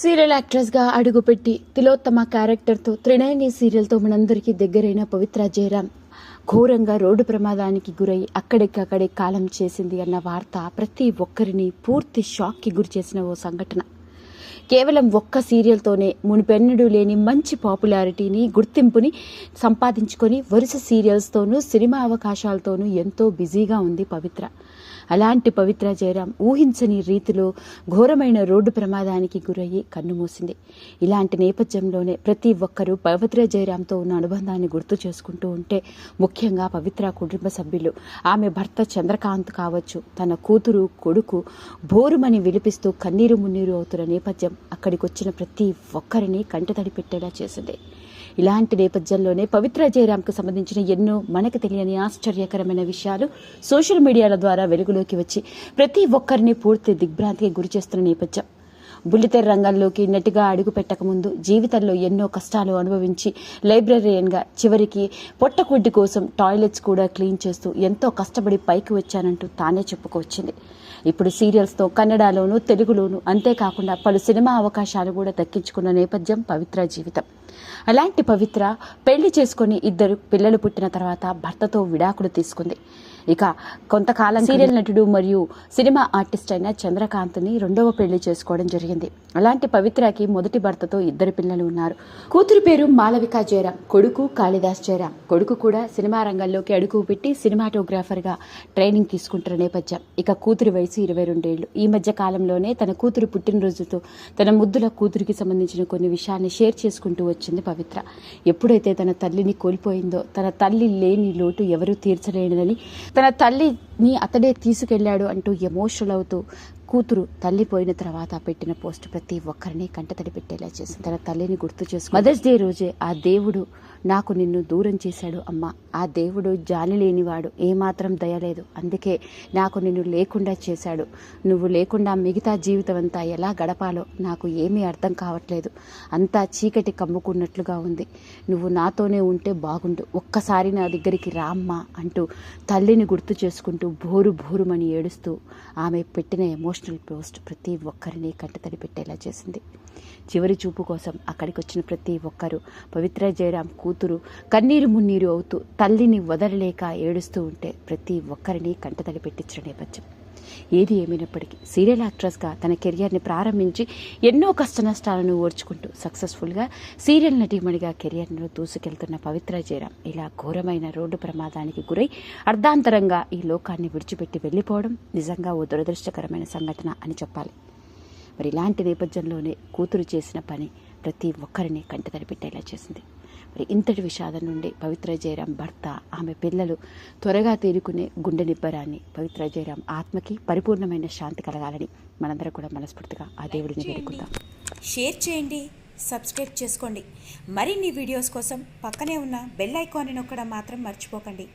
Serial యాక్ట్రెస్గా అడుగుపెట్టి తిలోత్తమ క్యారెక్టర్తో త్రినయని సీరియల్తో మనందరికీ దగ్గరైన పవిత్ర జయరాం. ఘోరంగా రోడ్డు ప్రమాదానికి గురై అక్కడికక్కడే కాలం చేసింది అన్న వార్త ప్రతి ఒక్కరిని పూర్తి షాక్కి గురి చేసిన ఓ సంఘటన. కేవలం ఒక్క సీరియల్తోనే మునిపెన్నడు లేని మంచి పాపులారిటీని గుర్తింపుని సంపాదించుకొని వరుస సీరియల్స్తోనూ సినిమా అవకాశాలతోనూ ఎంతో బిజీగా ఉంది పవిత్ర. అలాంటి పవిత్ర జయరాం ఊహించని రీతిలో ఘోరమైన రోడ్డు ప్రమాదానికి గురయ్యి కన్నుమూసింది ఇలాంటి నేపథ్యంలోనే ప్రతి ఒక్కరూ పవిత్ర జయరాంతో ఉన్న అనుబంధాన్ని గుర్తు చేసుకుంటూ ఉంటే ముఖ్యంగా పవిత్ర కుటుంబ సభ్యులు. ఆమె భర్త చంద్రకాంత్ కావచ్చు తన కూతురు కొడుకు బోరుమని విలిపిస్తూ కన్నీరు మున్నీరు అవుతున్న నేపథ్యం అక్కడికి వచ్చిన ప్రతి ఒక్కరిని కంటతడి పెట్టేలా చేసింది. ఇలాంటి నేపథ్యంలోనే పవిత్ర జయరాంకు సంబంధించిన ఎన్నో మనకు తెలియని ఆశ్చర్యకరమైన విషయాలు సోషల్ మీడియాల ద్వారా అదుపులోకి వచ్చి ప్రతి ఒక్కరిని పూర్తి దిగ్భ్రాంతికి గురి చేస్తున్న నేపథ్యం. బుల్లితెర రంగంలోకి నటిగా అడుగు పెట్టకముందు జీవితంలో ఎన్నో కష్టాలు అనుభవించి లైబ్రరీయన్గా చివరికి పొట్టకుడ్డి కోసం టాయిలెట్స్ కూడా క్లీన్ చేస్తూ ఎంతో కష్టపడి పైకి వచ్చానంటూ తానే చెప్పుకొచ్చింది ఇప్పుడు సీరియల్స్తో కన్నడలోను తెలుగులోను అంతేకాకుండా పలు సినిమా అవకాశాలు కూడా దక్కించుకున్న నేపథ్యం పవిత్ర జీవితం. అలాంటి పవిత్ర పెళ్ళి చేసుకుని ఇద్దరు పిల్లలు పుట్టిన తర్వాత భర్తతో విడాకులు తీసుకుంది. ఇక కొంతకాలం సీరియల్ నటుడు మరియు సినిమా ఆర్టిస్ట్ అయిన చంద్రకాంత్ని రెండవ పెళ్ళి చేసుకోవడం జరిగింది. అలాంటి పవిత్రకి మొదటి భర్తతో ఇద్దరు పిల్లలు ఉన్నారు. కూతురు పేరు మాలవిక జయరాం కొడుకు కాళిదాస్ జయరాం కొడుకు కూడా సినిమా రంగంలోకి అడుగు పెట్టి సినిమాటోగ్రాఫర్గా ట్రైనింగ్ తీసుకుంటున్న నేపథ్యం. ఇక కూతురి వయసు ఇరవై రెండేళ్ళు. ఈ మధ్య కాలంలోనే తన కూతురు పుట్టినరోజుతో తన ముద్దుల కూతురికి సంబంధించిన కొన్ని విషయాన్ని షేర్ చేసుకుంటూ వచ్చింది పవిత్ర. ఎప్పుడైతే తన తల్లిని కోల్పోయిందో తన తల్లి లేని లోటు ఎవరూ తీర్చలేనని తన తల్లిని అతడే తీసుకెళ్ళాడు అంటూ ఎమోషనల్ అవుతూ కూతురు తల్లి పోయిన తర్వాత పెట్టిన పోస్ట్ ప్రతి ఒక్కరిని కంటతడి పెట్టేలా చేసింది. తన తల్లిని గుర్తు చేసుకు మదర్స్ డే రోజే ఆ దేవుడు నాకు నిన్ను దూరం చేశాడు అమ్మ. ఆ దేవుడు జాలి లేనివాడు ఏమాత్రం దయలేదు అందుకే నాకు నిన్ను లేకుండా చేశాడు. నువ్వు లేకుండా మిగతా జీవితం అంతా ఎలా గడపాలో నాకు ఏమీ అర్థం కావట్లేదు. అంతా చీకటి కమ్ముకున్నట్లుగా ఉంది. నువ్వు నాతోనే ఉంటే బాగుండు. ఒక్కసారి నా దగ్గరికి రామ్మా అంటూ తల్లిని గుర్తు చేసుకుంటూ భోరు భోరుమని ఏడుస్తూ ఆమె పెట్టిన ఎమోషన్ ఎమోషనల్ పోస్ట్ ప్రతి ఒక్కరిని కంటతడి పెట్టేలా చేసింది. చివరి చూపు కోసం అక్కడికి వచ్చిన ప్రతి ఒక్కరూ పవిత్ర జయరాం కూతురు కన్నీరు మున్నీరు అవుతూ తల్లిని వదలలేక ఏడుస్తూ ఉంటే ప్రతి ఒక్కరిని కంటతడి పెట్టించిన నేపథ్యం. ఏది ఏమైనప్పటికీ సీరియల్ యాక్ట్రెస్గా తన కెరియర్ని ప్రారంభించి ఎన్నో కష్ట నష్టాలను ఓర్చుకుంటూ సక్సెస్ఫుల్గా సీరియల్ నటీమణిగా కెరియర్ను దూసుకెళ్తున్న పవిత్ర జయరాం ఇలా ఘోరమైన రోడ్డు ప్రమాదానికి గురై అర్ధాంతరంగా ఈ లోకాన్ని విడిచిపెట్టి వెళ్ళిపోవడం నిజంగా ఓ దురదృష్టకరమైన సంఘటన అని చెప్పాలి. మరి ఇలాంటి నేపథ్యంలోనే కూతురు చేసిన పని ప్రతి ఒక్కరిని కంటతడి పెట్టేలా చేసింది. ఇంతటి విషాదం నుండి పవిత్ర జయరాం భర్త ఆమె పిల్లలు త్వరగా తేరుకునే గుండె నిబ్బరాన్ని పవిత్ర జయరాం ఆత్మకి పరిపూర్ణమైన శాంతి కలగాలని మనందరం కూడా మనస్ఫూర్తిగా ఆ దేవుడిని వేడుకుందాం షేర్ చేయండి. సబ్స్క్రైబ్ చేసుకోండి. మరిన్ని వీడియోస్ కోసం పక్కనే ఉన్న బెల్ ఐకాన్ని నొక్కడం మాత్రం మర్చిపోకండి.